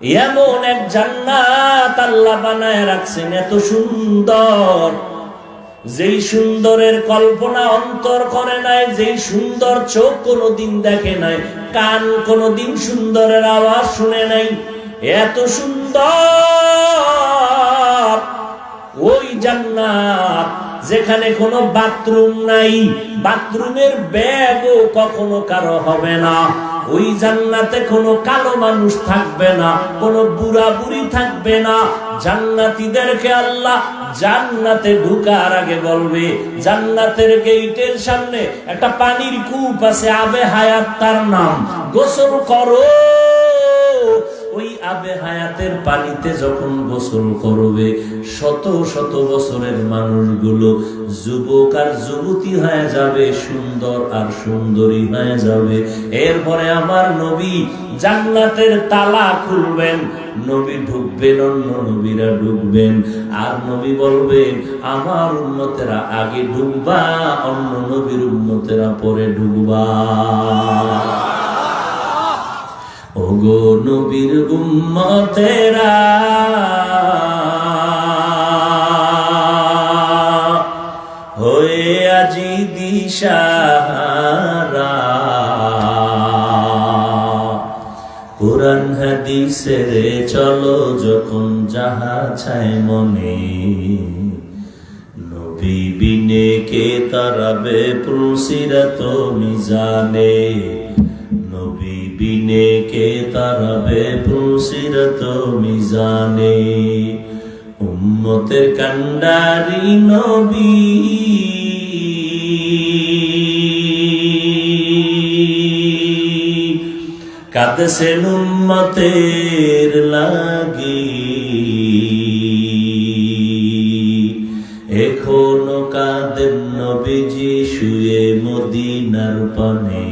এমন এক জান্নাত আল্লাহ বানায় রাখছেন, এত সুন্দর। যেই সুন্দরের কল্পনা অন্তর করে নাই, যেই সুন্দর চোখ কোনোদিন দেখে নাই, কান কোনোদিন সুন্দরের আওয়াজ শুনে নাই, এত সুন্দর। ওই জান্নাত যেখানে কোনো বাথরুম নাই, বাথরুমের ব্যাগও কখনো কারও হবে না। ওই জান্নাতে কোনো কালো মানুষ থাকবে না, কোনো বুড়া বুড়ি থাকবে না। জান্নাতিদেরকে আল্লাহ জান্নাতে ঢুকার আগে বলবে, জান্নাতের গেইটের সামনে একটা পানির কূপ আছে, আবে হায়াত তার নাম। গোসল করো। আবে হায়াতের পানিতে যখন গোসল করবে, শত শত বছরের মানুষগুলো যুবক আর যুবতী হয়ে যাবে, সুন্দর আর সুন্দরী হয়ে যাবে। এরপরে আমার নবী জান্নাতের তালা খুলবেন, নবী ঢুকবেন, অন্য নবীরা ঢুকবেন। আর নবী বলবেন আমার উন্নতেরা আগে ঢুকবা, অন্য নবীর উন্নতেরা পরে ঢুকবা। ওগো নবীর উম্মতেরা। হয়ে আজি দিশাহারা। কোরআন হাদিসের চলো যখন যাহা ছায় মনে। নবী বিনে কে তারাবে প্রসিরত মিজানে। বিনে কে তারাবে প্রসিরত মিজানে? উম্মতের কান্ডারি নবী। কাঁদছেন উম্মতের লাগি। এখনও কাঁদেন নবীজি শুয়ে মদিনার পানে।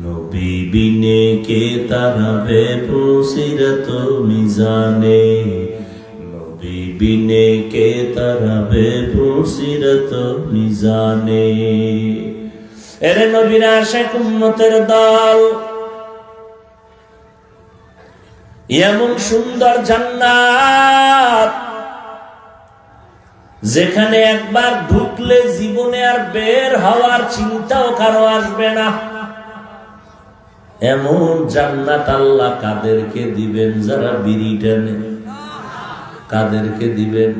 নবী বিনে কে তারাবে প্রসিরত মিজানে? নবী বিনে কে তারাবে প্রসিরত মিজানে? এরে নবীরা শেখ উম্মতের দল, এমন সুন্দর জান্নাত যেখানে একবার ঢুকলে জীবনে আর বের হওয়ার চিন্তাও কারও আসবে না। এমন জান্নাত আল্লাহ কাদেরকে দিবেন যারা বিড়ি কাদেরকে দিবেন।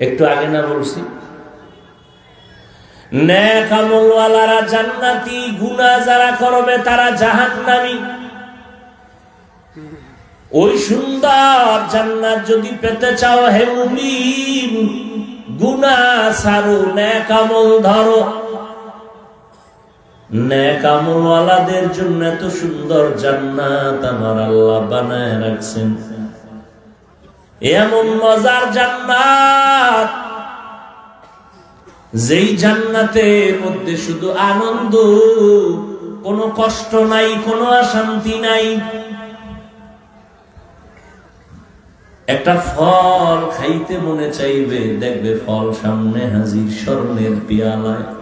একটু আগে না বলছি। জান্নাতি যারা করবে তারা জাহান্নামী। ওই সুন্দর জান্নাত যদি পেতে চাও হে মুমিন, গুনাহ সারো ন্যাক ধরো। ন্যাক জন্য এত সুন্দর জান্নাত আমার আল্লাহ বানায় রাখছেন। এমন মজার জান্নাত, যেই জান্নাতের মধ্যে শুধু আনন্দ, কোনো কষ্ট নাই, কোনো অশান্তি নাই। একটা ফল খাইতে মনে চাইবে, দেখবে ফল সামনে হাজির স্বর্ণের পিয়ালায়।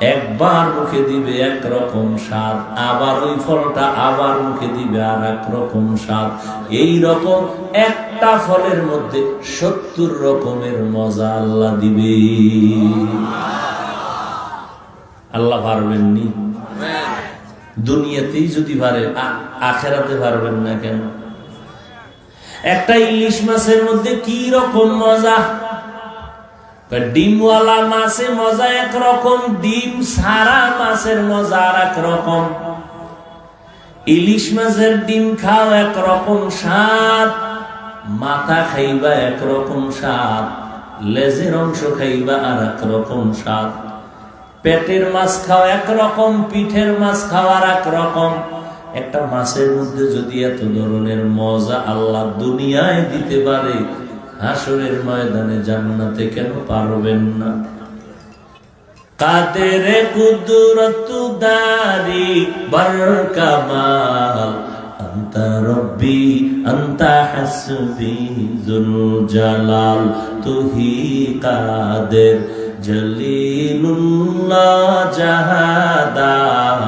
একবার মুখে দিবে এক রকম স্বাদ, আবার ওই ফলটা আবার মুখে দিবে আর এক রকম স্বাদ। এই রকম একটা ফলের মধ্যে সত্তর রকমের মজা আল্লাহ দিবে। আল্লাহ পারবেননি? দুনিয়াতেই যদি পারে আখেরাতে পারবেন না কেন? একটা ইলিশ মাছের মধ্যে কি রকম মজা? ডিমওয়ালা মাছে মজা একরকম, ডিম সারা মাছের মজা আর এক রকম ইলিশ মাছের ডিম খাও একরকম স্বাদ, মাথা খাইবা একরকম স্বাদ, লেজের অংশ খাইবা আর এক রকম স্বাদ। পেটের মাছ খাও একরকম, পিঠের মাছ খাওয়ার এক রকম একটা মাছের মধ্যে যদি এত ধরনের মজা আল্লাহ দুনিয়ায় দিতে পারে হাসরের ময়দানে জান্নাতে কেন পারবেন না? কাদের কুদরত দারি বরকামাল আন্তা রব্বি, আন্তা হাসবি জুল জালাল, তুহি কাদের, জলিলুল্লাহ জাহাদার